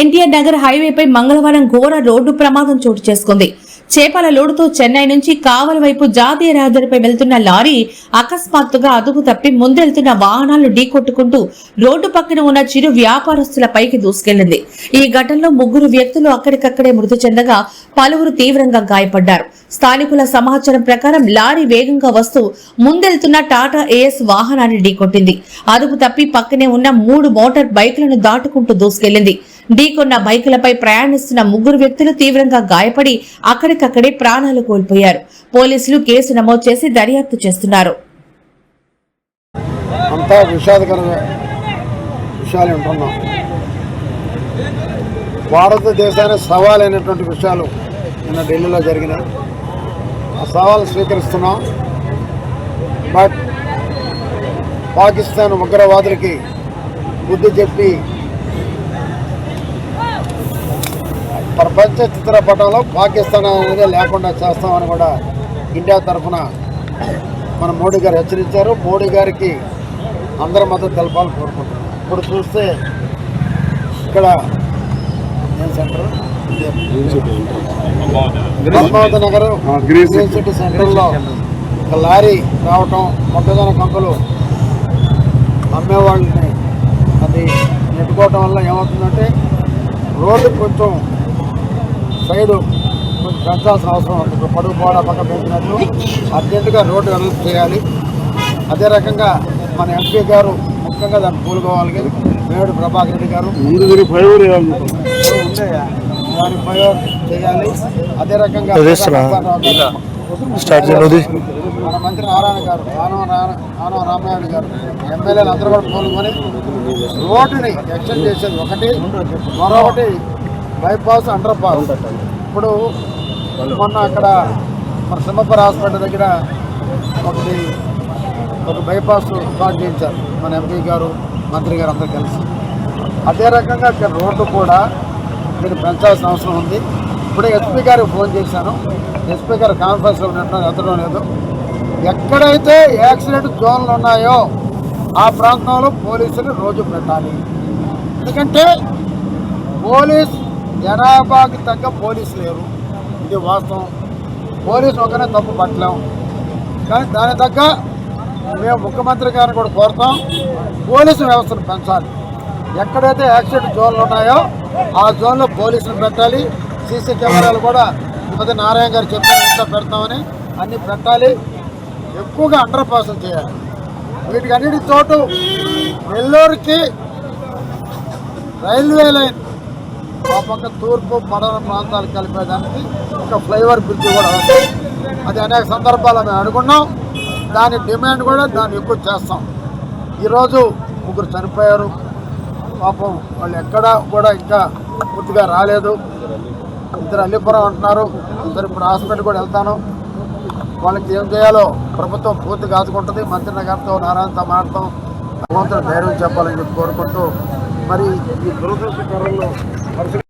ఎన్టీఆర్ నగర్ హైవేపై మంగళవారం ఘోర రోడ్డు ప్రమాదం చోటు చేసుకుంది. చేపల లోడుతో చెన్నై నుంచి కావల వైపు జాతీయ రహదారిపై వెళ్తున్న లారీ అకస్మాత్తుగా అదుపు తప్పి ముందెళ్తున్న వాహనాలను ఢీకొట్టుకుంటూ రోడ్డు పక్కన ఉన్న చిరు వ్యాపారస్తుల పైకి దూసుకెళ్ళింది. ఈ ఘటనలో ముగ్గురు వ్యక్తులు అక్కడికక్కడే మృతి చెందగా పలువురు తీవ్రంగా గాయపడ్డారు. స్థానికుల సమాచారం ప్రకారం లారీ వేగంగా వస్తూ ముందెళ్తున్న టాటా ఏఎస్ వాహనాన్ని ఢీకొట్టింది. అదుపు తప్పి పక్కనే ఉన్న మూడు మోటార్ బైకులను దాటుకుంటూ దూసుకెళ్ళింది. ఢీకొన్న బైకులపై ప్రయాణిస్తున్న ముగ్గురు వ్యక్తులు తీవ్రంగా గాయపడి అక్కడికక్కడే ప్రాణాలు కోల్పోయారు. పోలీసులు కేసు నమోదు చేసి దర్యాప్తు చేస్తున్నారు. అంతా విషాదకరంగా విషయాలు వింటున్నాం. భారతదేశానికి సవాలైనటువంటి విషయాలు నిన్న ఢిల్లీలో జరిగినాయి. ఆ సవాలు స్వీకరిస్తున్నాం. బట్ పాకిస్తాన్ ఉగ్రవాదులకి బుద్ధి చెప్పి ప్రపంచ చిత్రపటంలో పాకిస్తాన్ అనేది లేకుండా చేస్తామని కూడా ఇండియా తరఫున మన మోడీ గారు హెచ్చరించారు. మోడీ గారికి అందరి మద్దతు తెలపాలని కోరుకుంటున్నాం. ఇప్పుడు చూస్తే ఇక్కడ ఏం centre? Padmavathi Nagar. Green city సెంటర్లో ఒక లారీ రావటం మొక్కజొన్న కంకులు అమ్మేవాళ్ళని అది నెట్టుకోవటం వల్ల ఏమవుతుందంటే రోడ్డు కొంచెం సైడు కొంచెం పెంచాల్సిన అవసరం ఉంది. ఇప్పుడు పడుగు పోవడం పక్క పెంచినట్లు అర్జెంటుగా రోడ్డు వెడల్పు చేయాలి. అదే రకంగా మన ఎంపీ గారు ముఖ్యంగా దాన్ని పూలుకోవాలి మేడు ప్రభాకర్ రెడ్డి గారు. ముందు దాన్ని ప్రయోగం చేయాలి అదే రకంగా మన మంత్రి నారాయణ గారు ఆనవ నారాయణ ఆనవ రామనాయుడు గారు ఎమ్మెల్యేలు అందరూ కూడా పూనుకొని రోడ్డుని ఎక్స్టెండ్ చేసేది ఒకటి మరొకటి బైపాస్ అండర్ పాస్. ఇప్పుడు మొన్న అక్కడ మన సింహపూర్ హాస్పిటల్ దగ్గర ఒకటి ఒక బైపాస్ స్టార్ట్ చేయించారు. మన ఎంపీ గారు మంత్రి గారు అందరూ కలిసి. అదే రకంగా ఇక్కడ రోడ్డు కూడా మీరు పెంచాల్సిన అవసరం ఉంది. ఇప్పుడే ఎస్పీ గారికి ఫోన్ చేశాను. ఎస్పీ గారు కాన్ఫరెన్స్లో ఉన్నట్టు ఎత్తడం లేదు. ఎక్కడైతే యాక్సిడెంట్ జోన్లు ఉన్నాయో ఆ ప్రాంతంలో పోలీసులు రోజు పెట్టాలి. ఎందుకంటే పోలీస్ జనాభాకి తగ్గ పోలీసు లేరు. ఇది వాస్తవం. పోలీసు ఒకనే తప్పు పట్టలేము కానీ దాని తగ్గ మేము ముఖ్యమంత్రి గారిని కూడా కోరుతాం. పోలీసు వ్యవస్థను పెంచాలి. ఎక్కడైతే యాక్సిడెంట్ జోన్లు ఉన్నాయో ఆ జోన్లో పోలీసులు పెట్టాలి. సీసీ కెమెరాలు కూడా ఈ నారాయణ గారు చెప్పిన ఇంట్లో పెడతామని అన్ని పెట్టాలి. ఎక్కువగా అండర్ పాసులు చేయాలి. వీటికి అన్నిటి తోటు నెల్లూరుకి రైల్వే లైన్ ఆ పక్క తూర్పు పడవ ప్రాంతాలు కలిపేదానికి ఒక ఫ్లైఓవర్ బ్రిడ్జ్ కూడా అది అనేక సందర్భాలు మేము అడుగున్నాం దాని డిమాండ్ కూడా దాన్ని ఎక్కువ చేస్తాం. ఈరోజు ముగ్గురు చనిపోయారు. పాపం వాళ్ళు ఎక్కడా కూడా ఇంకా పూర్తిగా రాలేదు. ఇద్దరు అల్లిపురం అంటున్నారు. ఇద్దరు ఇప్పుడు హాస్పిటల్ కూడా వెళ్తాను. వాళ్ళకి ఏం చేయాలో ప్రభుత్వం పూర్తిగా ఆదుకుంటుంది. మంత్రి గారితో నారాయణతో మాట్లాడతాం. భగవంతుడు ధైర్యం చెప్పాలని చెప్పి కోరుకుంటూ మరి ఈ దురదృష్టకరంలో 감사합니다.